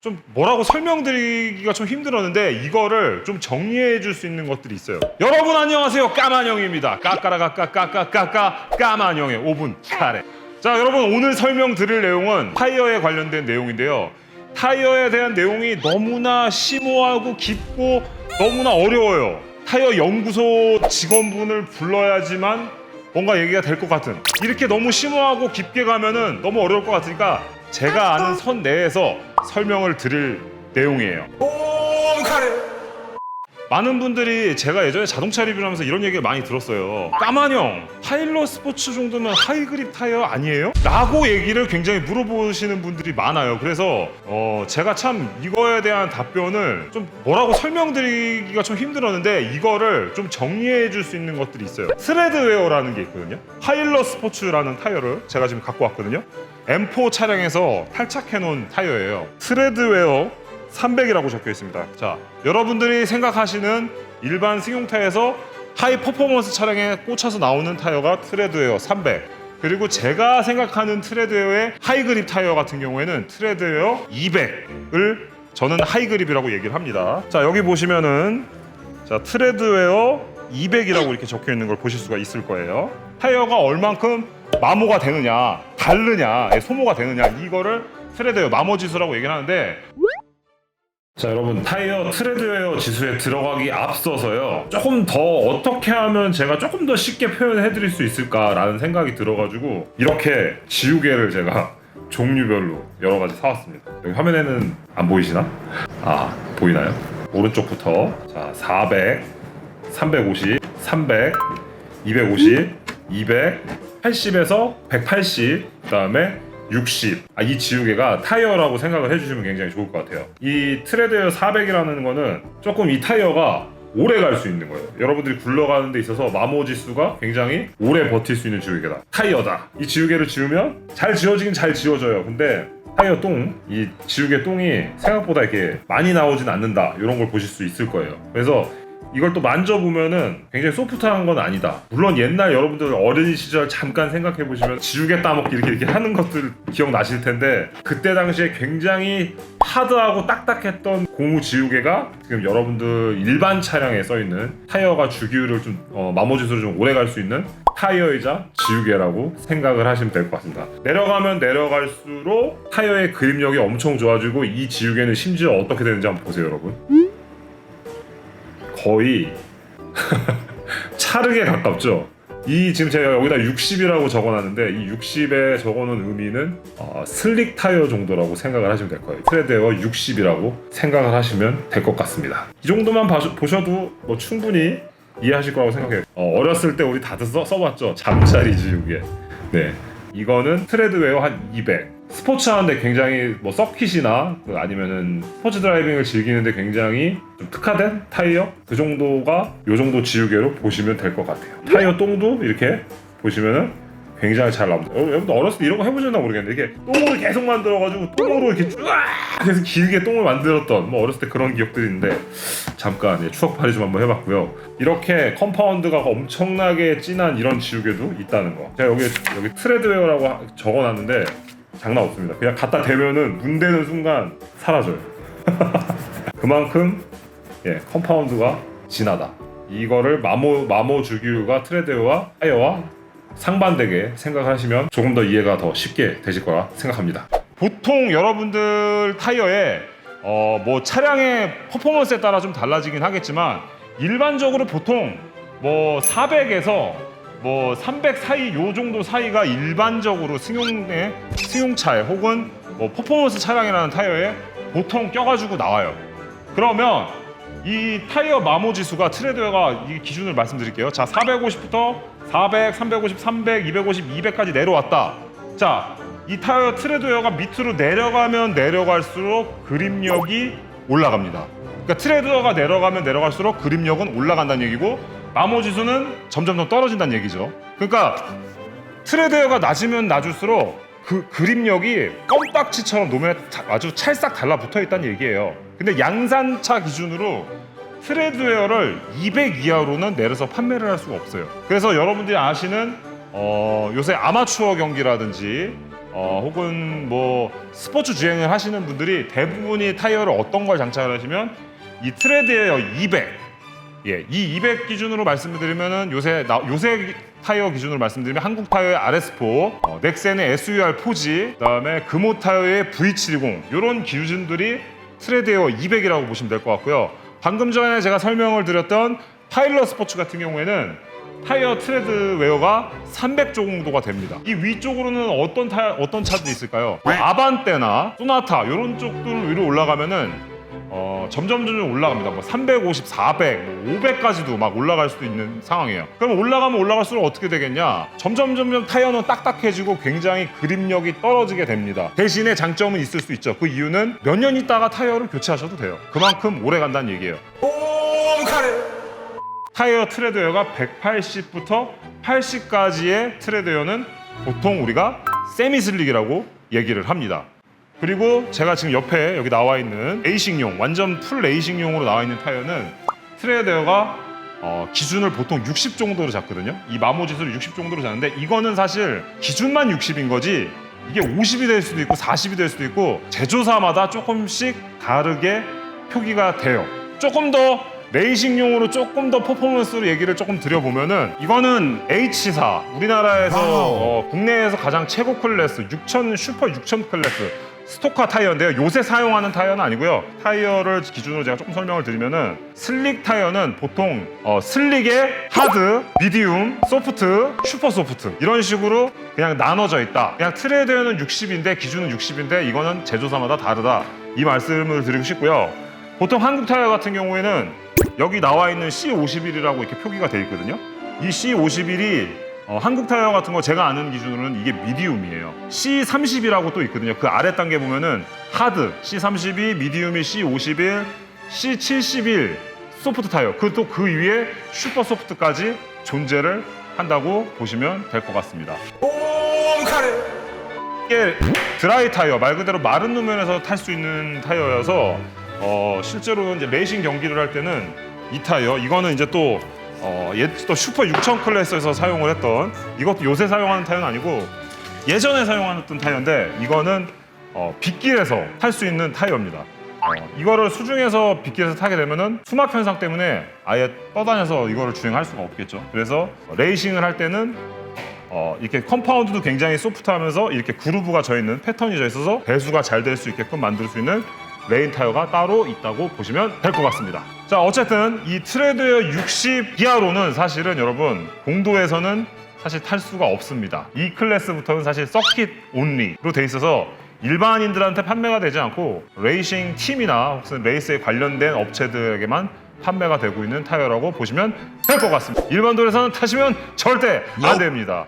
좀 뭐라고 설명드리기가 좀 힘들었는데 이거를 좀 정리해 줄 수 있는 것들이 있어요. 여러분 안녕하세요. 까만형입니다. 까까라까까까까까 까만형의 5분 차례. 자 여러분 오늘 설명드릴 내용은 타이어에 관련된 내용인데요. 타이어에 대한 내용이 너무나 심오하고 깊고 너무나 어려워요. 타이어 연구소 직원분을 불러야지만 뭔가 얘기가 될 것 같은 이렇게 너무 심오하고 깊게 가면은 너무 어려울 것 같으니까 제가 아는 선 내에서 설명을 드릴 내용이에요. 많은 분들이 제가 예전에 자동차 리뷰를 하면서 이런 얘기를 많이 들었어요. 까만형, 파일럿 스포츠 정도면 하이그립 타이어 아니에요? 라고 얘기를 굉장히 물어보시는 분들이 많아요. 그래서 어, 제가 참 이거에 대한 답변을 좀 뭐라고 설명드리기가 좀 힘들었는데 이거를 좀 정리해 줄 수 있는 것들이 있어요. 스레드웨어라는 게 있거든요. 파일럿 스포츠라는 타이어를 제가 지금 갖고 왔거든요. M4 차량에서 탈착해 놓은 타이어예요. 스레드웨어 300이라고 적혀 있습니다. 자, 여러분들이 생각하시는 일반 승용차에서 하이 퍼포먼스 차량에 꽂혀서 나오는 타이어가 트레드웨어 300. 그리고 제가 생각하는 트레드웨어의 하이그립 타이어 같은 경우에는 트레드웨어 200을 저는 하이그립이라고 얘기를 합니다. 자, 여기 보시면은 자, 트레드웨어 200이라고 이렇게 적혀 있는 걸 보실 수가 있을 거예요. 타이어가 얼만큼 마모가 되느냐, 다르냐, 예, 소모가 되느냐 이거를 트레드웨어 마모 지수라고 얘기를 하는데 자 여러분 타이어 트레드웨어 지수에 들어가기 앞서서요 조금 더 어떻게 하면 제가 조금 더 쉽게 표현해 드릴 수 있을까라는 생각이 들어가지고 이렇게 지우개를 제가 종류별로 여러 가지 사왔습니다 여기 화면에는 안 보이시나? 아 보이나요? 오른쪽부터 자 400, 350, 300, 250, 200, 80에서 180 그 다음에 60. 아, 이 지우개가 타이어라고 생각을 해주시면 굉장히 좋을 것 같아요. 이 트레드웨어 400이라는 거는 조금 이 타이어가 오래 갈 수 있는 거예요. 여러분들이 굴러가는 데 있어서 마모 지수가 굉장히 오래 버틸 수 있는 지우개다. 타이어다. 이 지우개를 지우면 잘 지워지긴 잘 지워져요. 근데 타이어 똥, 이 지우개 똥이 생각보다 이렇게 많이 나오진 않는다. 이런 걸 보실 수 있을 거예요. 그래서 이걸 또 만져보면은 굉장히 소프트한 건 아니다. 물론 옛날 여러분들 어린 시절 잠깐 생각해 보시면 지우개 따먹기 이렇게 이렇게 하는 것들 기억나실 텐데 그때 당시에 굉장히 하드하고 딱딱했던 고무 지우개가 지금 여러분들 일반 차량에 써 있는 타이어가 주기율을 좀 어, 마모지수를 좀 오래 갈 수 있는 타이어이자 지우개라고 생각을 하시면 될 것 같습니다. 내려가면 내려갈수록 타이어의 그립력이 엄청 좋아지고 이 지우개는 심지어 어떻게 되는지 한번 보세요, 여러분. 거의 차르게 가깝죠. 이 지금 제가 여기다 60이라고 적어놨는데 이 60에 적어놓은 의미는 어, 슬릭 타이어 정도라고 생각을 하시면 될 거예요. 트레드웨어 60이라고 생각을 하시면 될 것 같습니다. 이 정도만 봐주- 보셔도 뭐 충분히 이해하실 거라고 생각해요. 어, 렸을때 우리 다들 써, 써봤죠. 잠자리 지우개. 네. 이거는 트레드웨어 한 200. 스포츠 하는데 굉장히 뭐 서킷이나 그 아니면은 스포츠 드라이빙을 즐기는데 굉장히 좀 특화된 타이어 그 정도가 요 정도 지우개로 보시면 될 것 같아요. 타이어 똥도 이렇게 보시면은 굉장히 잘 나옵니다. 여러분, 여러분들 어렸을 때 이런 거 해보셨나 모르겠는데 이게 똥을 계속 만들어가지고 똥으로 이렇게 쭉 계속 길게 똥을 만들었던 뭐 어렸을 때 그런 기억들이 있는데 잠깐 예, 추억팔이 좀 한번 해봤고요. 이렇게 컴파운드가 엄청나게 진한 이런 지우개도 있다는 거. 제가 여기 여기 트레드웨어라고 하- 적어놨는데 장난 없습니다. 그냥 갖다 대면은 문 대는 순간 사라져요. 그만큼 예, 컴파운드가 진하다. 이거를 마모 마모 주기율과 트레드웨어와 타이어와 상반되게 생각을 하시면 조금 더 이해가 더 쉽게 되실 거라 생각합니다. 보통 여러분들 타이어에 어, 뭐 차량의 퍼포먼스에 따라 좀 달라지긴 하겠지만 일반적으로 보통 뭐 400에서 뭐 300 사이 요 정도 사이가 일반적으로 승용의 승용차에 혹은 뭐 퍼포먼스 차량이라는 타이어에 보통 껴가지고 나와요. 그러면 이 타이어 마모 지수가 트레드웨어가 이 기준을 말씀드릴게요. 자, 450부터 400, 350, 300, 250, 200까지 내려왔다. 자, 이 타이어 트레드웨어가 밑으로 내려가면 내려갈수록 그립력이 올라갑니다. 그러니까 트레드웨어가 내려가면 내려갈수록 그립력은 올라간다는 얘기고 마모 지수는 점점 더 떨어진다는 얘기죠. 그러니까 트레드웨어가 낮으면 낮을수록 그 그립력이 껌딱지처럼 노면에 차- 아주 찰싹 달라붙어 있다는 얘기예요. 근데 양산차 기준으로 트레드웨어를 200 이하로는 내려서 판매를 할 수가 없어요. 그래서 여러분들이 아시는 어, 요새 아마추어 경기라든지 어, 혹은 뭐 스포츠 주행을 하시는 분들이 대부분이 타이어를 어떤 걸 장착을 하시면 이 트레드에어 200 예, 이 200 기준으로 말씀을 드리면은 요새 나, 요새 타이어 기준으로 말씀드리면 한국 타이어의 RS4, 어, 넥센의 SUR 4G, 그다음에 금호 타이어의 V70 이런 기준들이 트레드에어 200이라고 보시면 될 것 같고요. 방금 전에 제가 설명을 드렸던 파일럿 스포츠 같은 경우에는 타이어 트레드 웨어가 300 정도가 됩니다. 이 위쪽으로는 어떤 타 어떤 차들이 있을까요? 뭐 아반떼나 소나타 이런 쪽들 위로 올라가면은 어, 점점 점점 올라갑니다. 뭐 350, 400, 뭐 500까지도 막 올라갈 수도 있는 상황이에요. 그럼 올라가면 올라갈수록 어떻게 되겠냐? 점점 점점 타이어는 딱딱해지고 굉장히 그립력이 떨어지게 됩니다. 대신에 장점은 있을 수 있죠. 그 이유는 몇 년 있다가 타이어를 교체하셔도 돼요. 그만큼 오래 간다는 얘기예요. 타이어 트레드웨어가 180부터 80까지의 트레드웨어는 보통 우리가 세미 슬릭이라고 얘기를 합니다. 그리고 제가 지금 옆에 여기 나와 있는 레이싱용 완전 풀 레이싱용으로 나와 있는 타이어는 트레드웨어가 어, 기준을 보통 60 정도로 잡거든요. 이 마모짓으로 60 정도로 잡는데 이거는 사실 기준만 60인 거지 이게 50이 될 수도 있고 40이 될 수도 있고 제조사마다 조금씩 다르게 표기가 돼요. 조금 더 레이싱용으로 조금 더 퍼포먼스로 얘기를 조금 드려보면은 이거는 H사 우리나라에서 어, 국내에서 가장 최고 클래스 6000 슈퍼 6000 클래스 스토카 타이어인데요. 요새 사용하는 타이어는 아니고요. 타이어를 기준으로 제가 조금 설명을 드리면은 슬릭 타이어는 보통 어, 슬릭의 하드, 미디움, 소프트, 슈퍼 소프트 이런 식으로 그냥 나눠져 있다. 그냥 트레드에는 60인데 기준은 60인데 이거는 제조사마다 다르다. 이 말씀을 드리고 싶고요. 보통 한국 타이어 같은 경우에는 여기 나와 있는 C51이라고 이렇게 표기가 돼 있거든요. 이 C51이 어, 한국 타이어 같은 거 제가 아는 기준으로는 이게 미디움이에요. C30이라고 또 있거든요. 그 아래 단계 보면은 하드 C32, 미디움이 C51, C71 소프트 타이어. 그 또 그 위에 슈퍼 소프트까지 존재를 한다고 보시면 될 것 같습니다. 이게 드라이 타이어 말 그대로 마른路면에서 탈 수 있는 타이어여서 어, 실제로 이제 레이싱 경기를 할 때는 이 타이어 이거는 이제 또 어, 옛, 또 슈퍼 6000 클래스에서 사용을 했던 이것도 요새 사용하는 타이어는 아니고 예전에 사용하던 타이어인데 이거는 어, 빗길에서 탈 수 있는 타이어입니다. 어, 이거를 수중에서 빗길에서 타게 되면은 수막 현상 때문에 아예 떠다녀서 이거를 주행할 수가 없겠죠. 그래서 레이싱을 할 때는 어, 이렇게 컴파운드도 굉장히 소프트하면서 이렇게 그루브가 져 있는 패턴이 져 있어서 배수가 잘 될 수 있게끔 만들 수 있는 레인 타이어가 따로 있다고 보시면 될 것 같습니다. 자, 어쨌든 이 트레드웨어 60 이하로는 사실은 여러분 공도에서는 사실 탈 수가 없습니다. 이 클래스부터는 사실 서킷 온리로 돼 있어서 일반인들한테 판매가 되지 않고 레이싱 팀이나 혹은 레이스에 관련된 업체들에게만 판매가 되고 있는 타이어라고 보시면 될 것 같습니다. 일반 도로에서는 타시면 절대 안 됩니다.